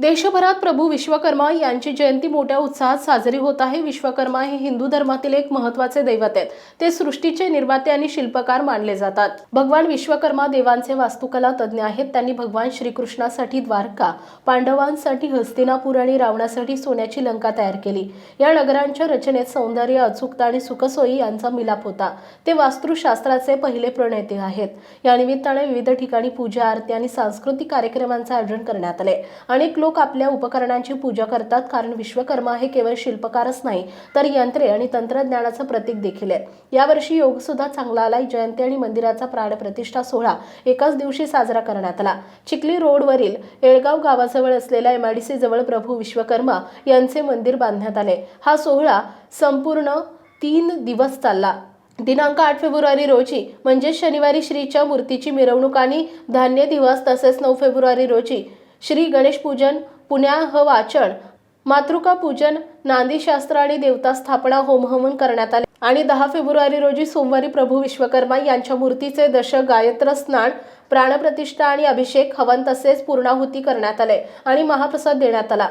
देशभरात प्रभू विश्वकर्मा यांची जयंती मोठ्या उत्साहात साजरी होत आहे. विश्वकर्मा हे हिंदू धर्मातील एक महत्त्वाचे दैवत आहेत. ते सृष्टीचे निर्माते आणि शिल्पकार मानले जातात. भगवान विश्वकर्मा देवांचे वास्तुकला तज्ज्ञ आहेत. त्यांनी भगवान श्रीकृष्णासाठी द्वारका पांडवांसाठी हस्तिनापूर आणि रावणासाठी सोन्याची लंका तयार केली. या नगरांच्या रचनेत सौंदर्य अचूकता आणि सुखसोयी यांचा मिलाप होता. ते वास्तुशास्त्राचे पहिले प्रणेते आहेत. या निमित्ताने विविध ठिकाणी पूजा आरती आणि सांस्कृतिक कार्यक्रमांचे आयोजन करण्यात आले. अनेक लोक लोक आपल्या उपकरणांची पूजा करतात कारण विश्वकर्मा हे केवळ शिल्पकारच नाही तर यंत्रे आणि तंत्रज्ञानाचं प्रतीक देखील आहे यावर्षी योग सुद्धा चांगला आलाय. जयंती आणि मंदिराचा प्राणप्रतिष्ठा सोहळा एकाच दिवशी साजरा करण्यात आला. चिखली रोडवरील येळगाव गावाजवळ असलेल्या एमआयडीसी जवळ प्रभू विश्वकर्मा यांचे मंदिर बांधण्यात आले. हा सोहळा संपूर्ण तीन दिवस चालला. दिनांक आठ फेब्रुवारी रोजी म्हणजे शनिवारी श्रीच्या मूर्तीची मिरवणूक आणि धान्य दिवस तसेच नऊ फेब्रुवारी रोजी श्री गणेश पूजन पुण्याह वाचन मातृका पूजन नांदीशास्त्र आणि देवता स्थापना होमहवन करण्यात आले. आणि दहा फेब्रुवारी रोजी सोमवारी प्रभू विश्वकर्मा यांच्या मूर्तीचे दशक गायत्र स्नान प्राणप्रतिष्ठा आणि अभिषेक हवन तसेच पूर्णाहुती करण्यात आले आणि महाप्रसाद देण्यात आला.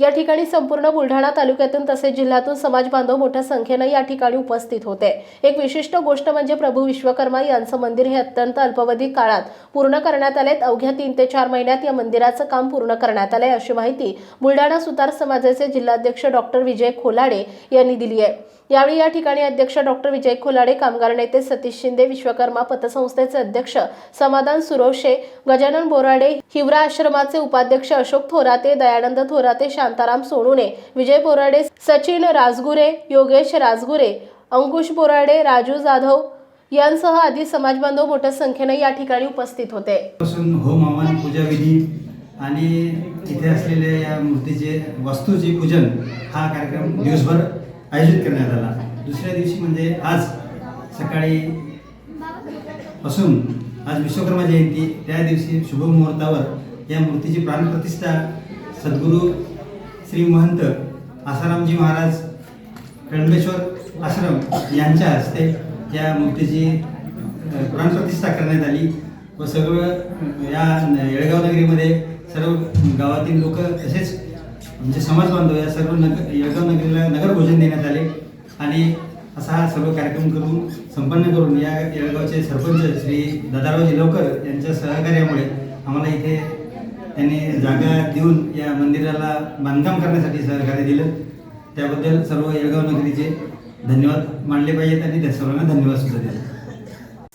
या ठिकाणी संपूर्ण बुलढाणा तालुक्यातून तसेच जिल्ह्यातून समाज बांधव मोठ्या संख्येनं या ठिकाणी उपस्थित होते. एक विशिष्ट गोष्ट म्हणजे प्रभू विश्वकर्मा यांचं मंदिर हे अत्यंत अल्पवधी काळात पूर्ण करण्यात आले अवघ्या तीन ते चार महिन्यात या मंदिराचं काम पूर्ण करण्यात आलंय अशी माहिती बुलढाणा सुतार समाजाचे जिल्हाध्यक्ष डॉक्टर विजय खोलाडे यांनी दिली आहे. यावेळी या ठिकाणी अध्यक्ष डॉक्टर विजय खोलाडे कामगार नेते सतीश शिंदे विश्वकर्मा पतसंस्थेचे अध्यक्ष समाधान सुरोशे गजानन बोराडे हिवरा आश्रमाचे उपाध्यक्ष अशोक थोराते दयानंद थोराते शांताराम सोनुने विजय बोराडे सचिन राजगुरे योगेश राजगुरे अंकुश बोराडे राजू जाधव यांसह आदी समाजबांधव मोठ्या संख्येने या ठिकाणी उपस्थित होते. होम हवन आणि इथे असलेल्या या मूर्तीचे वस्तूचे पूजन हा कार्यक्रम दिवसभर आयोजित करण्यात आला. दुसऱ्या दिवशी म्हणजे आज सकाळी पासून आज विश्वकर्मा जयंती त्या दिवशी शुभ मुहूर्तावर या मूर्तीची प्राणप्रतिष्ठा सद्गुरू श्री महंत आसारामजी महाराज कळंबेश्वर आश्रम यांच्या हस्ते या मूर्तीची प्राणप्रतिष्ठा करण्यात आली व सगळं या येळगाव नगरीमध्ये सर्व गावातील लोक तसेच म्हणजे समाज बांधव या सर्व नगर यळगाव नगरीला नगर भोजन देण्यात आले आणि असा हा सर्व कार्यक्रम करून संपन्न करून या येळगावचे सरपंच श्री दादारावजी लवकर यांच्या सहकार्यामुळे आम्हाला इथे त्यांनी जागा देऊन या मंदिराला बांधकाम करण्यासाठी सहकार्य दिलं. त्याबद्दल सर्व येळगाव नगरीचे धन्यवाद मानले पाहिजेत आणि त्या सर्वांना धन्यवाद सुद्धा दिले.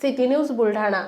City news Buldhana.